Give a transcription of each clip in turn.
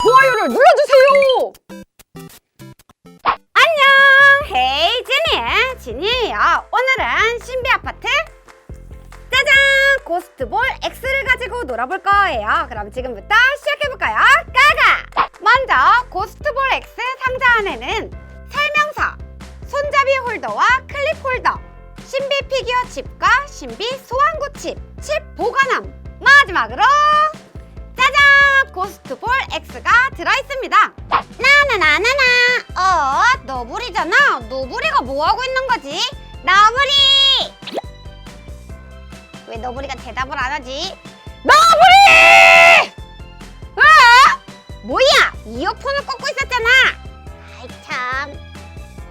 좋아요를 눌러주세요. 안녕, 헤이 지니, 지니예요. 오늘은 신비 아파트 짜잔! 고스트볼 X를 가지고 놀아볼 거예요. 그럼 지금부터 시작해볼까요? 가가! 먼저 고스트볼 X 상자 안에는 설명서, 손잡이 홀더와 클립 홀더, 신비 피규어 칩과 신비 소환구 칩, 칩 보관함, 마지막으로! 고스트볼 X가 들어있습니다. 나나나나나! 어, 너구리잖아. 너구리가 뭐하고 있는 거지? 너구리! 왜 너구리가 대답을 안 하지? 너구리! 아! 뭐야? 이어폰을 꽂고 있었잖아. 아이 참.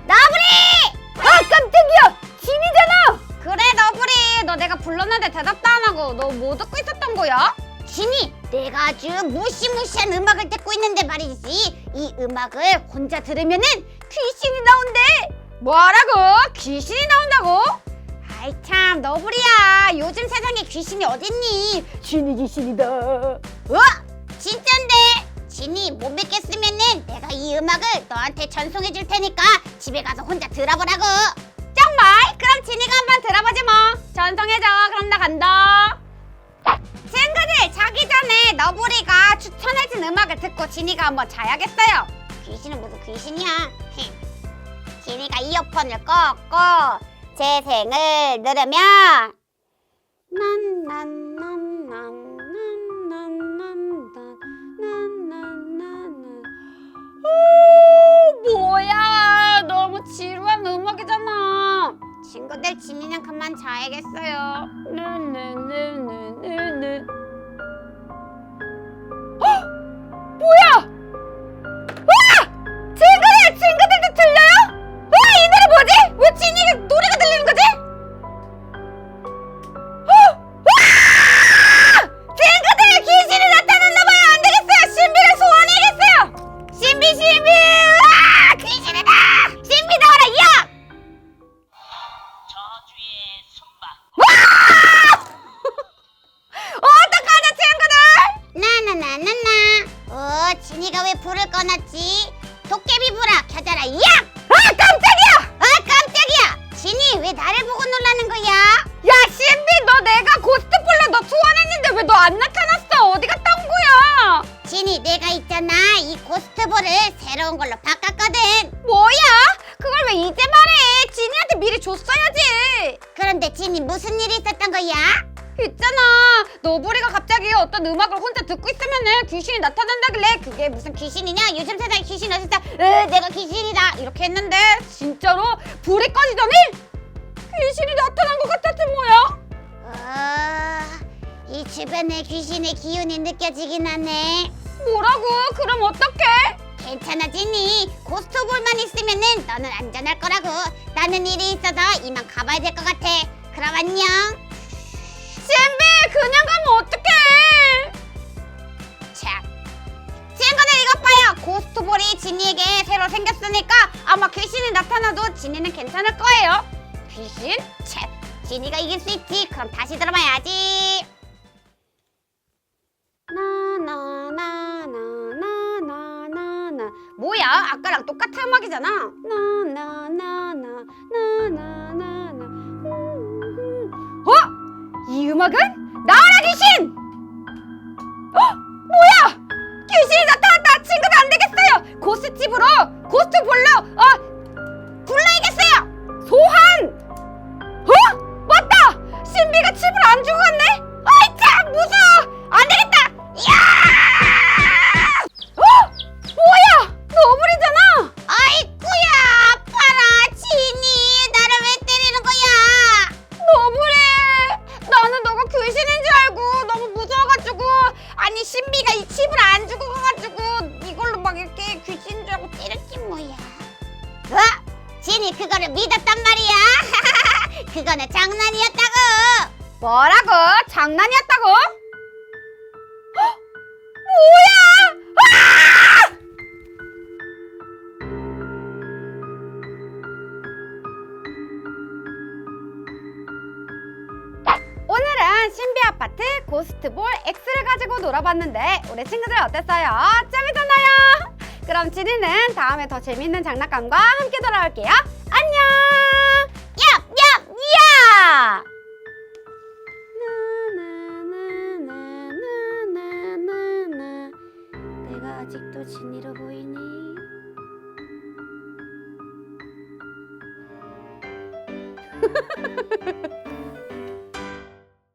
너구리! 아 깜짝이야! 진이잖아. 그래 너구리. 너 내가 불렀는데 대답도 안 하고 너 뭐 듣고 있었던 거야? 진이, 내가 아주 무시무시한 음악을 듣고 있는데 말이지. 이 음악을 혼자 들으면은 귀신이 나온대. 뭐라고? 귀신이 나온다고? 아이 참 너구리야 요즘 세상에 귀신이 어딨니 진이 귀신이다 어? 진짠데 진이 못 믿겠으면은 내가 이 음악을 너한테 전송해 줄 테니까 집에 가서 혼자 들어보라고 정말? 그럼 진이가 한번 들어보지 뭐 전송해줘 그럼 나 간다 너구리가 추천해준 음악을 듣고 지니가 한번 자야겠어요. 귀신은 무슨 귀신이야. 지니가 이어폰을 꺾고 제 생을 누르면 난난난난난난난+ 난난난난 어 뭐야 너무 지루한 음악이잖아 친구들 지니는 그만 자야겠어요. 네, 네, 네, 저주의 순방 어떡하죠, 친구들? 나나나나나. 어, 진이가 왜 불을 꺼놨지? 도깨비 불아, 켜져라, 야! 아, 깜짝이야! 아, 깜짝이야! 진이 왜 나를 보고 놀라는 거야? 야, 신비, 너 내가 고스트폴로 너 소환했는데 왜 너 안 나타났어? 어디 갔다 온 거야? 진이, 내가 있잖아. 이 고스트볼을 새로운 걸로 바꿨거든. 뭐야? 줬어야지. 그런데 진이 무슨 일이 있었던 거야? 있잖아. 너부리가 갑자기 어떤 음악을 혼자 듣고 있으면은 귀신이 나타난다길래 그게 무슨 귀신이냐? 요즘 세상에 귀신이 어딨어? 으 내가 귀신이다. 이렇게 했는데 진짜로 불이 꺼지더니 귀신이 나타난 것 같았지 뭐야? 이 주변에 귀신의 기운이 느껴지긴 하네. 뭐라고? 그럼 어떡해 괜찮아 지니 고스트볼만 있으면은 너는 안전할 거라고. 나는 일이 있어서 이만 가봐야 될 것 같아. 그럼 안녕. 신비 그냥 가면 어떡해? 참. 친구들 이것 봐요. 고스트볼이 지니에게 새로 생겼으니까 아마 귀신이 나타나도 지니는 괜찮을 거예요. 귀신? 참 지니가 이길 수 있지. 그럼 다시 들어봐야지 뭐야 아까랑 똑같은 음악이잖아 나나나나나나나나 어? 이 음악은 나와라 귀신! 신비가 이 칩을 안 주고 가가지고 이걸로 막 이렇게 귀신인 줄 알고 때렸지 뭐야. 어? 진이 그거를 믿었단 말이야. 그거는 장난이었다고. 뭐라고? 장난이었다고? 헉! 뭐야? 아! 신비 아파트 고스트볼 X를 가지고 놀아봤는데 우리 친구들 어땠어요? 재밌었나요? 그럼 진이는 다음에 더 재밌는 장난감과 함께 돌아올게요. 안녕. 얍 얍 야. 나나나나나나나 내가 아직도 진이로 보이니?